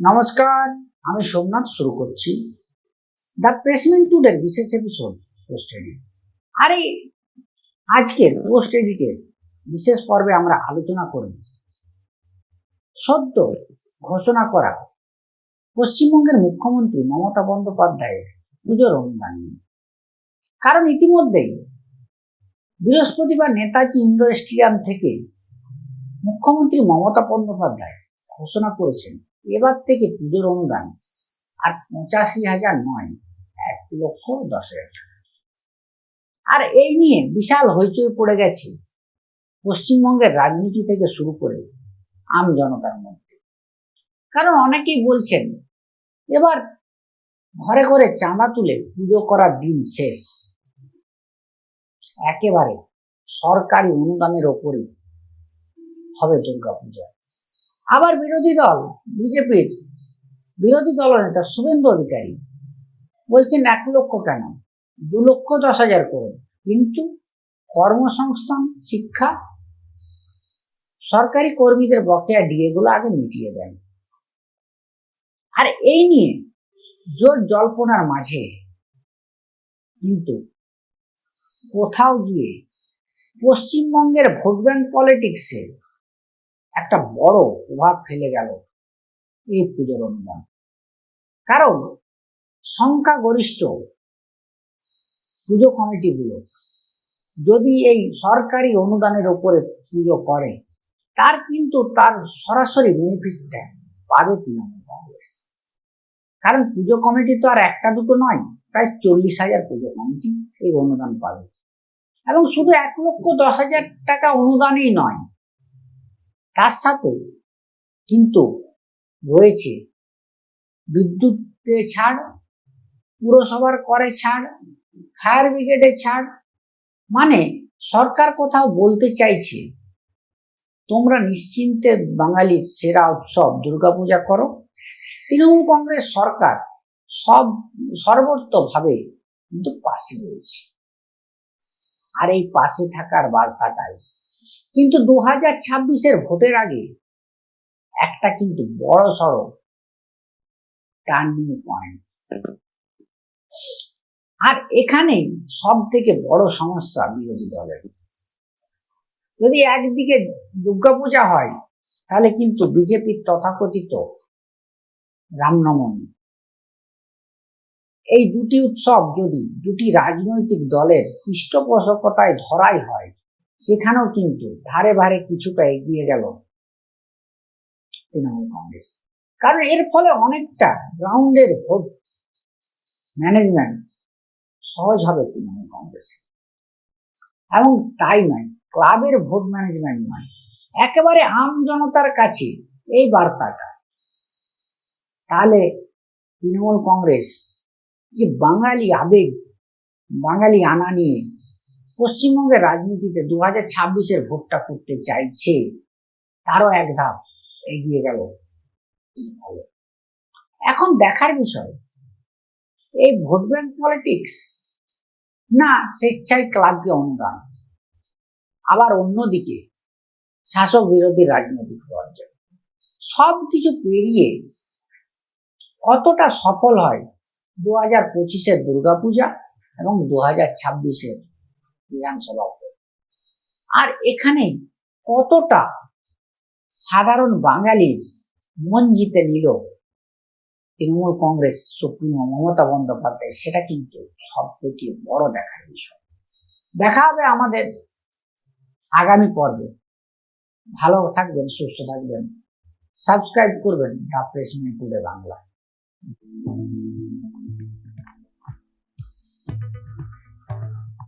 নমস্কার, আমি সোমনাথ শুরু করছি দ্য প্রেসমেন্ট টুডের বিশেষ এপিসোড পোস্ট এডিট আর এই আজকের পোস্ট এডিটের বিশেষ পর্বে আমরা আলোচনা করব। সদ্য ঘোষণা করা পশ্চিমবঙ্গের মুখ্যমন্ত্রী মমতা বন্দ্যোপাধ্যায়ের পুজোর অনুদান কারণ ইতিমধ্যেই বৃহস্পতিবার নেতাজি ইন্ডোর স্টেডিয়াম থেকে মুখ্যমন্ত্রী মমতা বন্দ্যোপাধ্যায় ঘোষণা করেছেন। এবার থেকে পুজোর অনুদান আর পঁচাশি হাজার নয়, এক লক্ষ দশ হাজার আর এই নিয়ে বিশাল হইচই পড়ে গেছে। পশ্চিমবঙ্গের রাজনীতি থেকে শুরু করে আম জনতার মধ্যে। কারণ অনেকেই বলছেন, এবার ঘরে ঘরে চাঁদা তুলে পুজো করার দিন শেষ। একেবারে সরকারি অনুদানের ওপরে হবে দুর্গাপূজা। আবার বিরোধী দল, বিজেপির বিরোধী দলনেতা শুভেন্দু অধিকারী বলছেন এক লক্ষ কেন? দু লক্ষ দশ হাজার করুন। কিন্তু কর্মসংস্থান, শিক্ষা, সরকারি কর্মীদের বকেয়া ডিএগুলো আগে মিটিয়ে দেন। আর এই নিয়ে জোর জল্পনার মাঝে কিন্তু কোথাও গিয়ে পশ্চিমবঙ্গের ভোট ব্যাংক পলিটিক্সে একটা বড় প্রভাব ফেলে গেল এই পুজোর অনুদান। কারণ সংখ্যাগরিষ্ঠ পুজো কমিটিগুলো যদি এই সরকারি অনুদানের ওপরে পুজো করে, তার কিন্তু তার সরাসরি বেনিফিটটা পাবে তৃণমূল কংগ্রেস কারণ পুজো কমিটি তো আর একটা দুটো নয়, প্রায় চল্লিশ হাজার পুজো কমিটি এই অনুদান পাবে। এবং শুধু এক লক্ষ দশ হাজার টাকা অনুদানই নয় তার সাথে কিন্তু রয়েছে বিদ্যুতে ছাড়, পুরসভার করে ছাড়, ফায়ার ব্রিগেডে ছাড়। মানে সরকার কোথাও বলতে চাইছে, তোমরা নিশ্চিন্তে বাঙালির সেরা উৎসব দুর্গাপূজা করো। তৃণমূল কংগ্রেস সরকার সব সর্বত্রভাবে কিন্তু পাশে রয়েছে। আর এই পাশে থাকার বার্তাটাই কিন্তু দু হাজার ছাব্বিশের ভোটের আগে একটা কিন্তু বড় সড়ো টার্নিং পয়েন্ট আর এখানেই সব থেকে বড় সমস্যা বিরোধী দলের। যদি একদিকে দুর্গাপূজা হয়, তাহলে কিন্তু বিজেপির তথাকথিত রামনবমী। এই দুটি উৎসব যদি দুটি রাজনৈতিক দলের পৃষ্ঠপোষকতায় ধরাই হয় সেখানেও কিন্তু ধারে ধারে কিছুটা এগিয়ে গেল তৃণমূল কংগ্রেস। কারণ এর ফলে অনেকটা গ্রাউন্ডের ভোট ম্যানেজমেন্ট সহজ হবে তৃণমূল কংগ্রেসে। এবং তাই নয়, ক্লাবের ভোট ম্যানেজমেন্ট নয়, একেবারে আম জনতার কাছে এই বার্তাটা। তাহলে তৃণমূল কংগ্রেস যে বাঙালি আবেগ, বাঙালি আনা নিয়ে পশ্চিমবঙ্গের রাজনীতিতে দু হাজার ছাব্বিশের ভোটটা করতে চাইছে, তারও এক ধাপ এগিয়ে গেল। এখন দেখার বিষয়, এই ভোট ব্যাংক পলিটিক্স, না, স্বেচ্ছায় ক্লাবকে অনুদান, আবার অন্যদিকে শাসক বিরোধী রাজনৈতিক পর্যায়ে সব কিছু পেরিয়ে কতটা সফল হয় দু হাজার পঁচিশের দুর্গাপূজা এবং দু হাজার ছাব্বিশের বিধানসভা। আর এখানে কতটা সাধারণ বাঙালির মন জিতে নিল তৃণমূল কংগ্রেস, সুপ্রিমো, মমতা বন্দ্যোপাধ্যায়, সেটা কিন্তু সব থেকে বড় দেখার বিষয়। দেখা হবে আমাদের আগামী পর্বে। ভালো থাকবেন, সুস্থ থাকবেন। সাবস্ক্রাইব করবেন প্রেস টুডে বাংলা।